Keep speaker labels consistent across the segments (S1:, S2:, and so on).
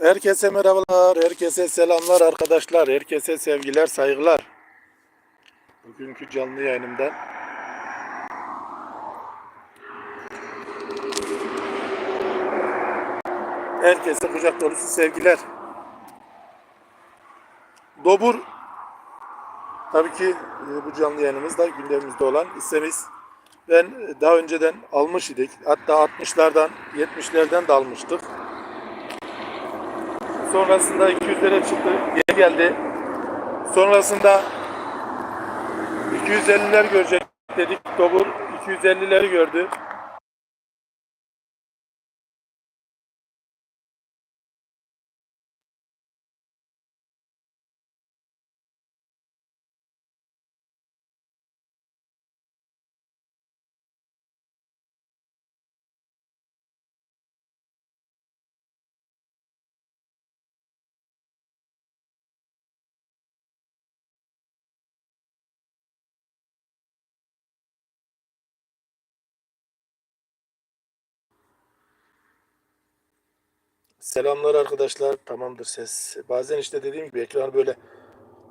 S1: Herkese merhabalar, herkese selamlar arkadaşlar, herkese sevgiler, saygılar. Bugünkü canlı yayınımdan herkese kucak dolusu sevgiler. Dobur tabii ki e, bu canlı yayınımızda gündemimizde olan hissemiz. Ben e, daha önceden almış idik. Hatta 60'lardan 70'lerden de almıştık. Sonrasında 200'lere çıktı. Geri geldi. Sonrasında 250'ler görecek dedik. Dobur 250'leri gördü. Selamlar arkadaşlar. Tamamdır ses. Bazen işte dediğim gibi ekranı böyle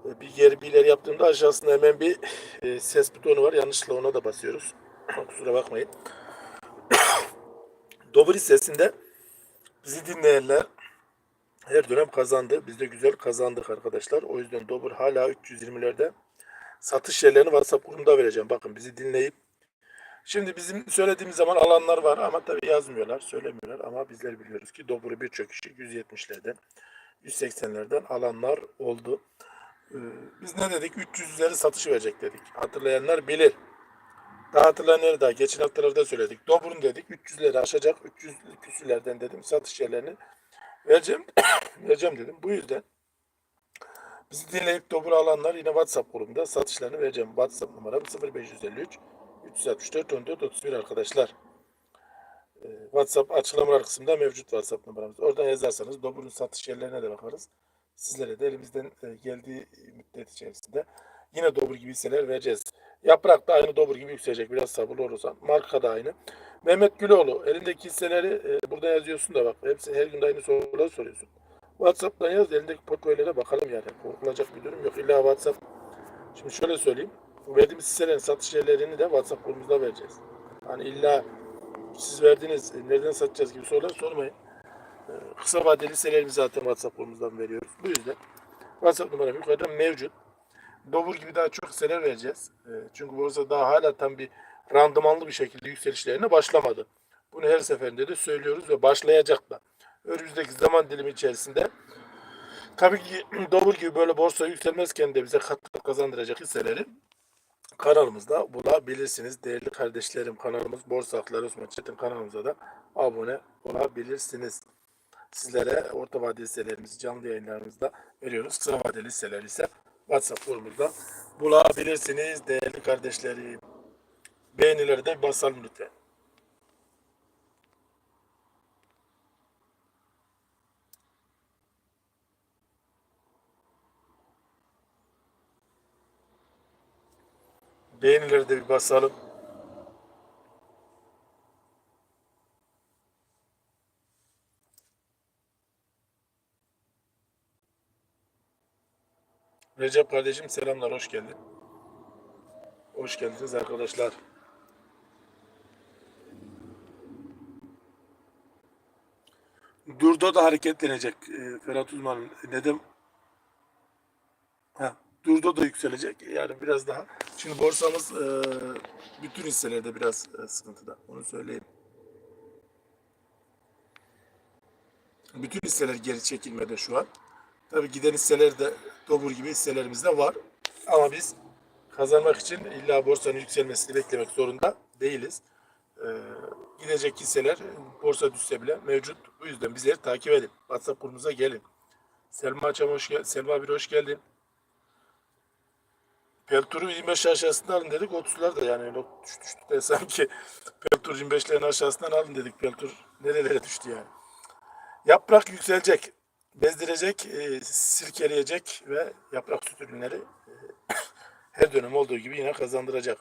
S1: e, bir geri bir ileri yaptığımda aşağısında hemen bir e, ses butonu var. Yanlışlıkla ona da basıyoruz. Kusura bakmayın. Dobr hissesinde bizi dinleyenler her dönem kazandı. Biz de güzel kazandık arkadaşlar. O yüzden Dobr hala 320'lerde. Satış yerlerini WhatsApp grubunda vereceğim. Bakın bizi dinleyip Şimdi bizim söylediğimiz zaman alanlar var ama tabii yazmıyorlar, söylemiyorlar ama bizler biliyoruz ki Dobur'u birçok kişi 170'lerden, 180'lerden alanlar oldu. Ee, biz ne dedik? 300 üzeri satış verecek dedik. Hatırlayanlar bilir. Daha hatırlayanlar da geçen haftalarda söyledik. Dobur'un dedik 300'leri aşacak. 300 küsürlerden dedim satış yerlerini vereceğim. vereceğim dedim. Bu yüzden bizi dinleyip Dobur alanlar yine WhatsApp grubunda satışlarını vereceğim. WhatsApp numaram 0553 364 14 31 arkadaşlar. Ee, WhatsApp açıklamalar kısmında mevcut WhatsApp numaramız. Oradan yazarsanız Dobur'un satış yerlerine de bakarız. Sizlere de elimizden e, geldiği müddet içerisinde yine Dobur gibi hisseler vereceğiz. Yaprak da aynı Dobur gibi yükselecek. Biraz sabırlı olursan. Marka da aynı. Mehmet Güloğlu elindeki hisseleri e, burada yazıyorsun da bak. Hepsi her gün aynı soruları soruyorsun. WhatsApp'tan yaz elindeki portföylere bakalım yani. Korkulacak bir durum yok. İlla WhatsApp. Şimdi şöyle söyleyeyim. Verdiğimiz hisselerin satış yerlerini de WhatsApp grubumuzda vereceğiz. Hani illa siz verdiğiniz e, nereden satacağız gibi sorular sormayın. Ee, Kısa vadeli hisselerimizi zaten WhatsApp grubumuzdan veriyoruz. Bu yüzden WhatsApp numaram yukarıda mevcut. Dobur gibi daha çok hisseler vereceğiz. Ee, Çünkü borsa daha hala tam bir randımanlı bir şekilde yükselişlerine başlamadı. Bunu her seferinde de söylüyoruz ve başlayacak da. Önümüzdeki zaman dilimi içerisinde tabii ki Dobur gibi böyle borsa yükselmezken de bize kat kat kazandıracak hisseleri kanalımızda bulabilirsiniz. Değerli kardeşlerim kanalımız Borsa Hakları Osman Çetin kanalımıza da abone olabilirsiniz. Sizlere orta vadeli hisselerimizi canlı yayınlarımızda veriyoruz. Kısa vadeli hisseler ise WhatsApp grubumuzda bulabilirsiniz değerli kardeşlerim. Beğenileri de basalım lütfen. Beğenileri de bir basalım. Recep kardeşim selamlar, hoş geldin. Hoş geldiniz arkadaşlar. Durda da hareketlenecek e, Ferhat Uzman. Neden? Ha, Durda da yükselecek. Yani biraz daha. Şimdi borsamız e, bütün hisselerde biraz e, sıkıntıda. Onu söyleyeyim. Bütün hisseler geri çekilmede şu an. Tabii giden hisseler de Dobur gibi hisselerimiz de var. Ama biz kazanmak için illa borsanın yükselmesini beklemek zorunda değiliz. Ee, gidecek hisseler borsa düşse bile mevcut. Bu yüzden bizleri takip edin. WhatsApp grubumuza gelin. Selma Çam hoş geldin. Selma bir hoş geldin. Peltur'u 25 aşağısından alın dedik. 30'lar da yani öyle düştü, düştü de sanki Peltur 25'lerin aşağısından alın dedik. Peltur nerelere düştü yani. Yaprak yükselecek, bezdirecek, e, silkeleyecek ve yaprak süt ürünleri e, her dönem olduğu gibi yine kazandıracak.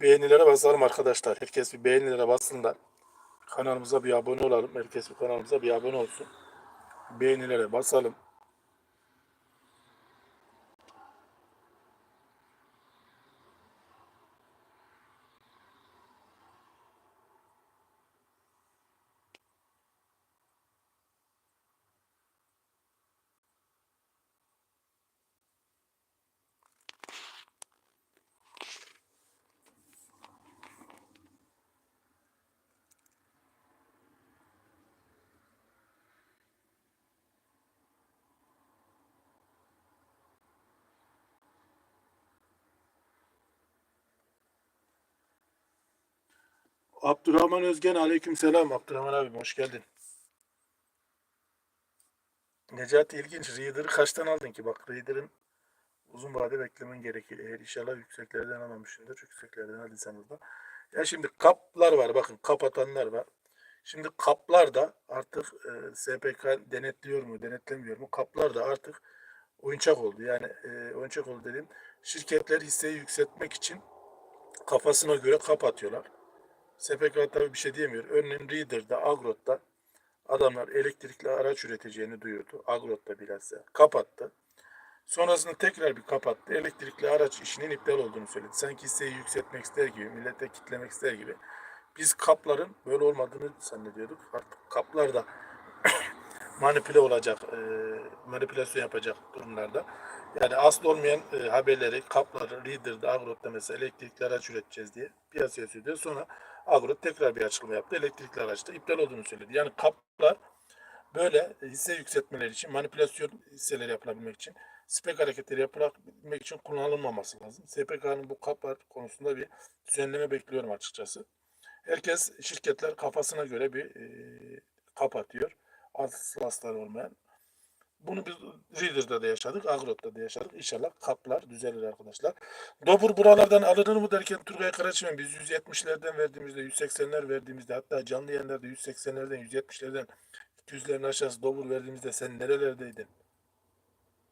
S1: Beğenilere basalım arkadaşlar. Herkes bir beğenilere bassınlar. Kanalımıza bir abone olalım. Herkes kanalımıza bir abone olsun. Beğenilere basalım. Abdurrahman Özgen aleyküm selam. Abdurrahman abi hoş geldin. Necati ilginç. Reader'ı kaçtan aldın ki? Bak Reader'ın uzun vade beklemen gerekir. Eğer inşallah yükseklerden almamışsındır. Yükseklerden aldıysanız da. Ya şimdi kaplar var. Bakın kap atanlar var. Şimdi kaplar da artık e, SPK denetliyor mu, denetlemiyor mu? Kaplar da artık oyuncak oldu. Yani e, oyuncak oldu dediğim şirketler hisseyi yükseltmek için kafasına göre kap atıyorlar. SPK tabii bir şey diyemiyor. Örneğin Reader'da, Agrot'ta adamlar elektrikli araç üreteceğini duyurdu. Agrot'ta bilhassa kapattı. Sonrasında tekrar bir kapattı. Elektrikli araç işinin iptal olduğunu söyledi. Sanki hisseyi yükseltmek ister gibi, millete kitlemek ister gibi. Biz kapların böyle olmadığını zannediyorduk. Artık kaplar da manipüle olacak, e, manipülasyon yapacak durumlarda. Yani asıl olmayan e, haberleri, kapları, Reader'da, Agrot'ta mesela elektrikli araç üreteceğiz diye piyasaya sürdü. Sonra Agrot tekrar bir açıklama yaptı. Elektrikli araçta iptal olduğunu söyledi. Yani kaplar böyle hisse yükseltmeleri için, manipülasyon hisseleri yapılabilmek için, spek hareketleri yapılabilmek için kullanılmaması lazım. SPK'nın bu kaplar konusunda bir düzenleme bekliyorum açıkçası. Herkes, şirketler kafasına göre bir e, kap atıyor. Asıl astarı olmayan. Bunu biz Reader'da da yaşadık, Agrot'ta da yaşadık. İnşallah kaplar düzelir arkadaşlar. Dobur buralardan alınır mı derken Turgay Karaçimen biz 170'lerden verdiğimizde, 180'ler verdiğimizde hatta canlı yayınlarda 180'lerden, 170'lerden 200'lerin aşağısı dobur verdiğimizde sen nerelerdeydin?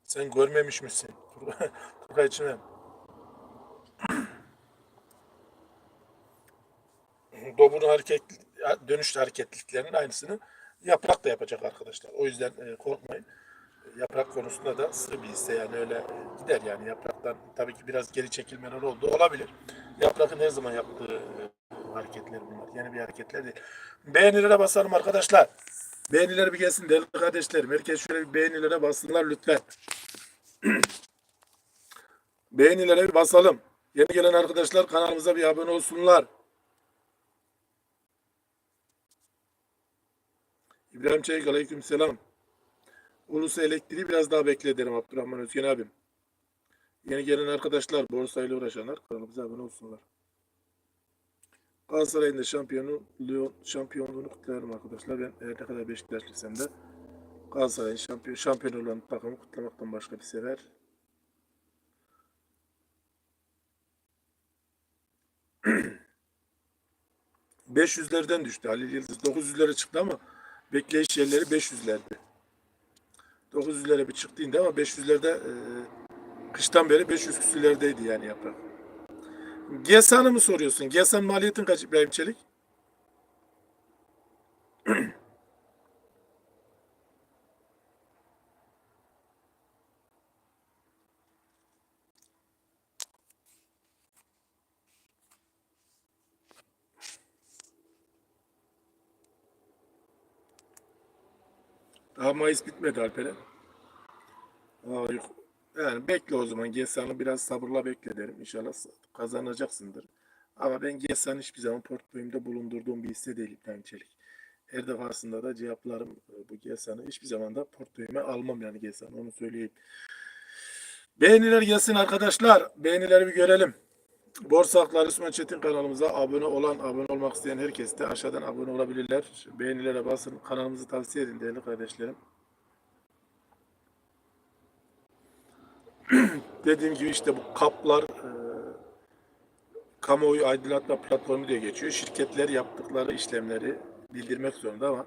S1: Sen görmemiş misin? Turgay Çimen. Dobur'un hareket dönüş hareketliliklerinin aynısını yaprak da yapacak arkadaşlar. O yüzden e, korkmayın. Yaprak konusunda da sığ bir yani öyle gider yani yapraktan tabii ki biraz geri çekilmeler oldu olabilir. Yaprakın her zaman yaptığı e, hareketler bunlar. Yeni bir hareketler değil. Beğenilere basalım arkadaşlar. Beğeniler bir gelsin değerli kardeşlerim. Herkes şöyle bir beğenilere bassınlar lütfen. beğenilere bir basalım. Yeni gelen arkadaşlar kanalımıza bir abone olsunlar. İbrahim Çelik aleyküm selam. Ulus elektriği biraz daha bekle derim Abdurrahman Özgen abim. Yeni gelen arkadaşlar, borsayla uğraşanlar kanalımıza abone olsunlar. Galatasaray'ın da şampiyonu, Lyon şampiyonluğunu kutlarım arkadaşlar. Ben her ne kadar Beşiktaşlıysam da Galatasaray'ın şampiyon, şampiyon olan takımı kutlamaktan başka bir sever. ...500'lerden düştü. Halil Yıldız 900'lere çıktı ama... ...bekleyiş yerleri 500'lerdi. 900'lere bir çıktığında ama 500'lerde e, kıştan beri 500 küsürlerdeydi yani yaprak. GESA'nı mı soruyorsun? GESA'n maliyetin kaç İbrahim Çelik? Daha Mayıs bitmedi yok. Yani bekle o zaman. GESA'nı biraz sabırla bekle derim. İnşallah kazanacaksındır. Ama ben GESA'nı hiçbir zaman portföyümde bulundurduğum bir hisse değil İbrahim Çelik. Her defasında da cevaplarım e, bu GESA'nı hiçbir zaman da portföyüme almam yani GESA'nı onu söyleyeyim. Beğeniler gelsin arkadaşlar. Beğenileri bir görelim. Borsa Hakları Osman Çetin kanalımıza abone olan, abone olmak isteyen herkes de aşağıdan abone olabilirler. Beğenilere basın. Kanalımızı tavsiye edin değerli kardeşlerim. Dediğim gibi işte bu kaplar e, kamuoyu aydınlatma platformu diye geçiyor. Şirketler yaptıkları işlemleri bildirmek zorunda ama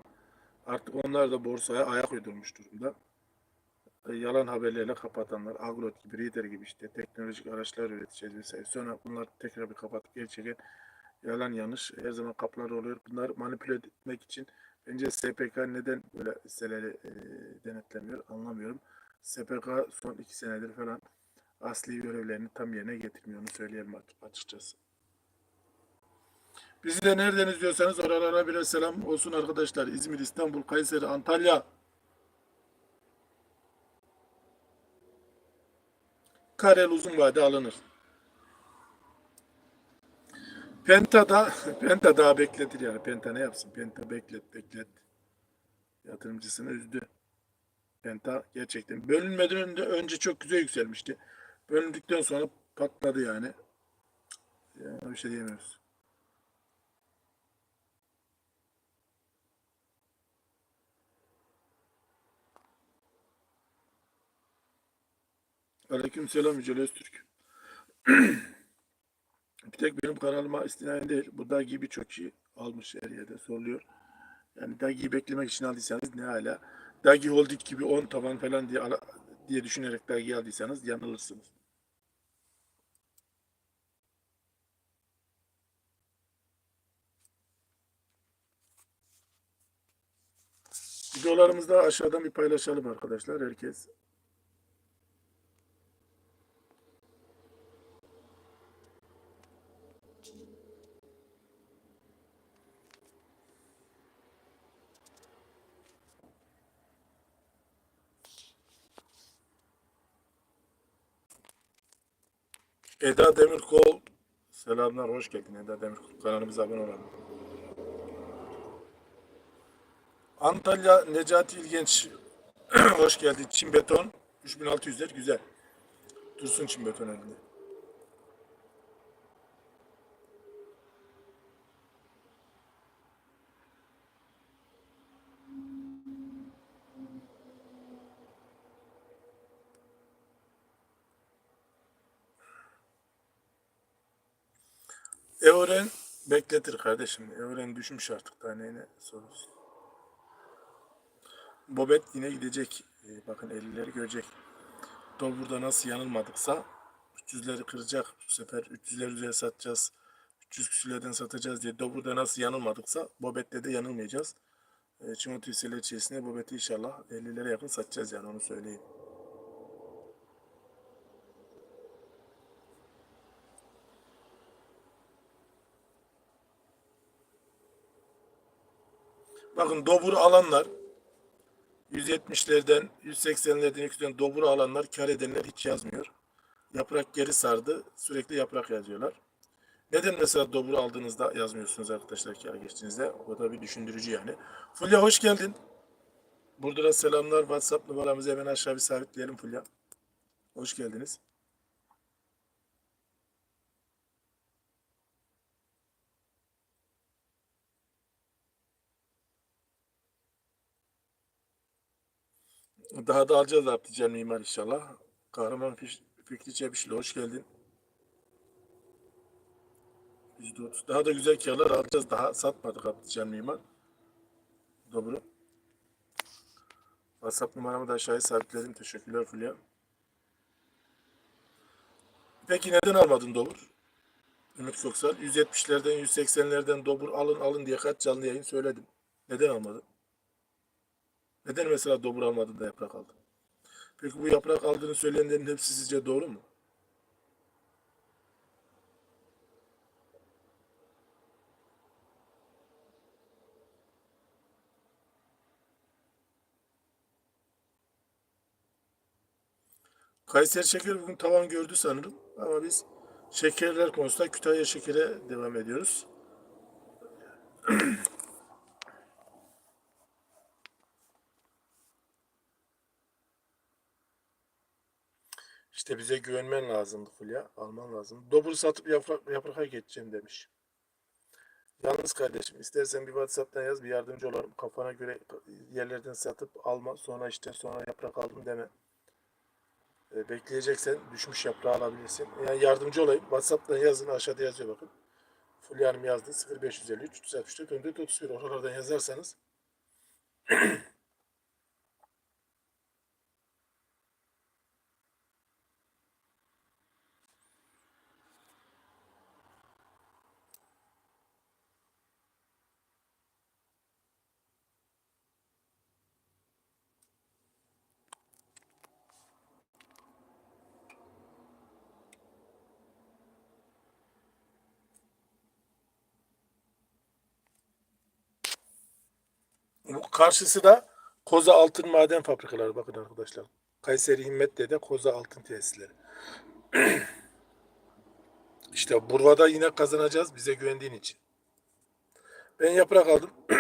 S1: artık onlar da borsaya ayak uydurmuş durumda. E, yalan haberlerle kapatanlar, Agrot gibi, Reader gibi işte teknolojik araçlar üreteceğiz vesaire. Sonra bunlar tekrar bir kapatıp geri çeken yalan yanlış her zaman kapılar oluyor. Bunlar manipüle etmek için bence SPK neden böyle siteleri e, denetlemiyor anlamıyorum. SPK son iki senedir falan asli görevlerini tam yerine getirmiyor. Onu söyleyelim açıkçası. Bizi de nereden izliyorsanız oralara birer selam olsun arkadaşlar. İzmir, İstanbul, Kayseri, Antalya. Karel uzun vade alınır. Penta da Penta daha bekletir yani. Penta ne yapsın? Penta beklet beklet. Yatırımcısını üzdü. Penta gerçekten bölünmeden önce çok güzel yükselmişti. Bölündükten sonra patladı yani. Yani bir şey diyemiyoruz. Aleykümselam Yücel Öztürk. bir tek benim kanalıma istinaden değil. Bu Dagi'yi birçok kişi almış her yerde soruluyor. Yani Dagi'yi beklemek için aldıysanız ne hala. Dagi Holding gibi 10 tavan falan diye diye düşünerek Dagi'yi aldıysanız yanılırsınız. Videolarımızı da aşağıdan bir paylaşalım arkadaşlar. Herkes Eda Demirkol selamlar hoş geldin Eda Demirkol kanalımıza abone olalım. Antalya Necati İlgenç hoş geldin. Çin beton 3600'ler güzel. Dursun çim beton elinde. Evren bekletir kardeşim. Evren düşmüş artık daha neyine soruyorsun. Bobet yine gidecek. Ee, bakın 50'leri görecek. Dobur'da nasıl yanılmadıksa 300'leri kıracak. Bu sefer 300'ler üzerine satacağız. 300 küsürlerden satacağız diye Dobur'da nasıl yanılmadıksa Bobet'te de yanılmayacağız. E, Çimotü hisseler içerisinde Bobet'i inşallah 50'lere yakın satacağız yani onu söyleyeyim. Bakın Dobur alanlar 170'lerden 180'lerden yükselen Dobur alanlar kar edenler hiç yazmıyor. Yaprak geri sardı. Sürekli yaprak yazıyorlar. Neden mesela Dobur aldığınızda yazmıyorsunuz arkadaşlar kar geçtiğinizde? O da bir düşündürücü yani. Fulya hoş geldin. Burada da selamlar. WhatsApp numaramızı hemen aşağı bir sabitleyelim Fulya. Hoş geldiniz. Daha da alacağız Abdücel Mimar inşallah. Kahraman Fikri Çebişli hoş geldin. %30. Daha da güzel karlar alacağız. Daha satmadık Abdücel Mimar. Doğru. WhatsApp numaramı da aşağıya sabitledim. Teşekkürler Fulya. Peki neden almadın Dobur? Ümit Köksal. 170'lerden 180'lerden Dobur alın alın diye kaç canlı yayın söyledim. Neden almadın? Neden mesela Dobur almadın da yaprak aldın? Peki bu yaprak aldığını söyleyenlerin hepsi sizce doğru mu? Kayseri şeker bugün tavan gördü sanırım. Ama biz şekerler konusunda Kütahya şekere devam ediyoruz. İşte bize güvenmen lazımdı Fulya. Alman lazım. Dobur satıp yaprak, yapraka geçeceğim demiş. Yalnız kardeşim istersen bir WhatsApp'tan yaz bir yardımcı olalım. Kafana göre yerlerden satıp alma. Sonra işte sonra yaprak aldım deme. E, bekleyeceksen düşmüş yaprağı alabilirsin. Yani yardımcı olayım. WhatsApp'tan yazın aşağıda yazıyor bakın. Fulya Hanım yazdı 0553 364 14 31 oralardan yazarsanız karşısı da Koza Altın Maden Fabrikaları bakın arkadaşlar. Kayseri Himmet'te de Koza Altın Tesisleri. işte Burva'da yine kazanacağız bize güvendiğin için. Ben yaprak aldım.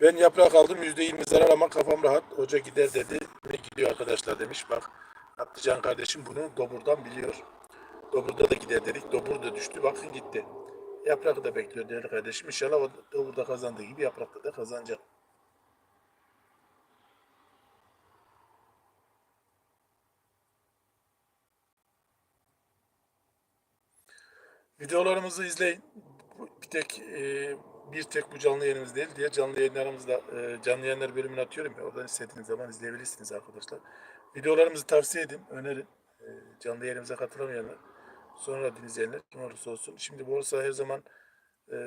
S1: ben yaprak aldım %20 zarar ama kafam rahat. Hoca gider dedi. Ne gidiyor arkadaşlar demiş. Bak Abdücan kardeşim bunu Dobur'dan biliyor. Dobur'da da gider dedik. Dobur da düştü. Bakın gitti. Yaprakı da bekliyor değerli kardeşim. İnşallah o Dobur'da kazandığı gibi yaprakta da kazanacak. Videolarımızı izleyin. Bir tek e, bir tek bu canlı yayınımız değil. Diğer canlı yayınlarımızda e, canlı yayınlar bölümünü atıyorum ya. Oradan istediğiniz zaman izleyebilirsiniz arkadaşlar. Videolarımızı tavsiye edin, önerin. E, canlı yayınımıza katılamayanlar, sonra dinleyenler kim olursa olsun. Şimdi borsa her zaman e,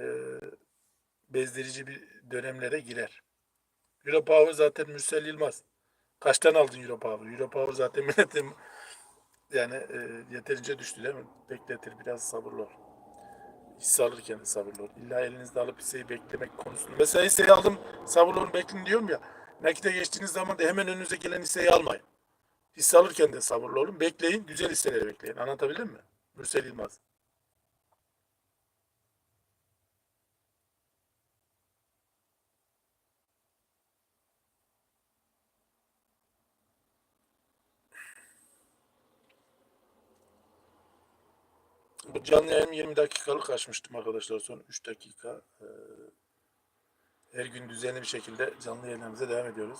S1: bezdirici bir dönemlere girer. Euro Power zaten Mürsel Yılmaz. Kaçtan aldın Euro Power? Euro Power zaten milletin yani e, yeterince düştü değil mi? Bekletir biraz sabırlı ol. Hisse alırken sabırlı ol. İlla elinizde alıp hisseyi beklemek konusunda. Mesela hisseyi aldım sabırlı olun bekleyin diyorum ya. Nakite geçtiğiniz zaman da hemen önünüze gelen hisseyi almayın. Hisse alırken de sabırlı olun. Bekleyin. Güzel hisseleri bekleyin. Anlatabildim mi? Mürsel Yılmaz. Bu canlı yayın 20 dakikalık açmıştım arkadaşlar. Son 3 dakika. Ee, Her gün düzenli bir şekilde canlı yayınlarımıza devam ediyoruz.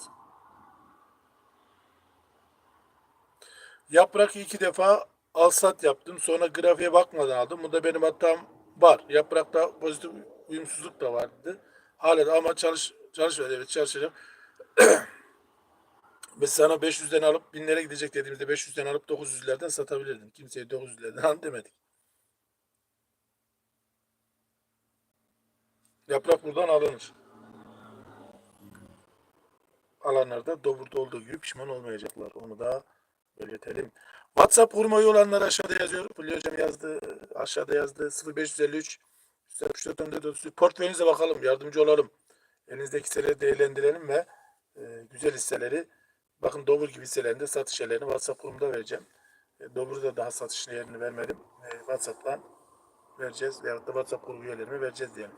S1: Yaprak iki defa alsat yaptım. Sonra grafiğe bakmadan aldım. Bunda benim hatam var. Yaprakta pozitif uyumsuzluk da vardı. Hala da ama çalış çalışıyor evet çalışacağım. Biz sana 500'den alıp 1000'lere gidecek dediğimizde 500'den alıp 900'lerden satabilirdin. Kimseye 900'lerden al demedik. Yaprak buradan alınır. Alanlar da Dobur'da olduğu gibi pişman olmayacaklar. Onu da belirtelim. WhatsApp kurmayı olanlar aşağıda yazıyor. Fulya Hocam yazdı. Aşağıda yazdı. 0553 164 14 33. Portföyünüze bakalım. Yardımcı olalım. Elinizdeki hisseleri değerlendirelim ve e, güzel hisseleri bakın Dobur gibi hisselerinde satış yerlerini WhatsApp grubunda vereceğim. E, Dobur'da daha satış yerini vermedim. E, WhatsApp'tan vereceğiz. Veyahut da WhatsApp grubu üyelerine vereceğiz diyelim.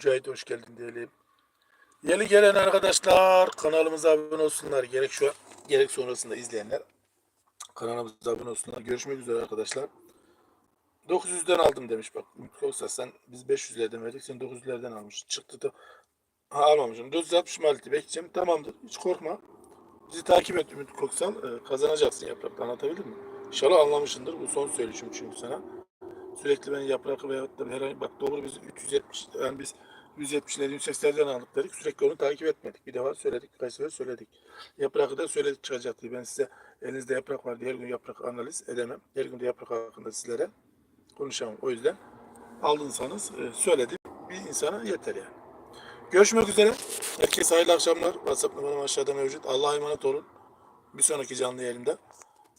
S1: Mücahit hoş geldin diyelim. Yeni gelen arkadaşlar kanalımıza abone olsunlar. Gerek şu gerek sonrasında izleyenler kanalımıza abone olsunlar. Görüşmek üzere arkadaşlar. 900'den aldım demiş bak. Yoksa sen biz 500'lerden verdik sen 900'lerden almış. Çıktı da ha, almamışım. 460 maliyeti bekleyeceğim. Tamamdır. Hiç korkma. Bizi takip et Ümit Koksal. Ee, kazanacaksın yaprakta anlatabildim mi? İnşallah anlamışsındır. Bu son söyleşim çünkü sana. Sürekli ben yaprak veyahut da herhangi bak doğru biz 370 yani biz 170'leri 180'lerden aldık dedik. Sürekli onu takip etmedik. Bir defa söyledik. Birkaç sefer söyledik. Yaprakı da söyledik çıkacak diye. Ben size elinizde yaprak var diye her gün yaprak analiz edemem. Her gün de yaprak hakkında sizlere konuşamam. O yüzden aldıysanız e, söyledim. Bir insana yeter yani. Görüşmek üzere. Herkese hayırlı akşamlar. WhatsApp numaram aşağıda mevcut. Allah'a emanet olun. Bir sonraki canlı yayında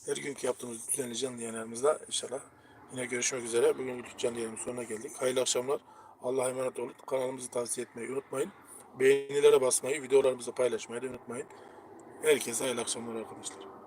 S1: her günkü yaptığımız düzenli canlı yayınlarımızda inşallah yine görüşmek üzere. Bugünkü canlı yayının sonuna geldik. Hayırlı akşamlar. Allah'a emanet olun. Kanalımızı tavsiye etmeyi unutmayın. Beğenilere basmayı, videolarımızı paylaşmayı da unutmayın. Herkese hayırlı akşamlar arkadaşlar.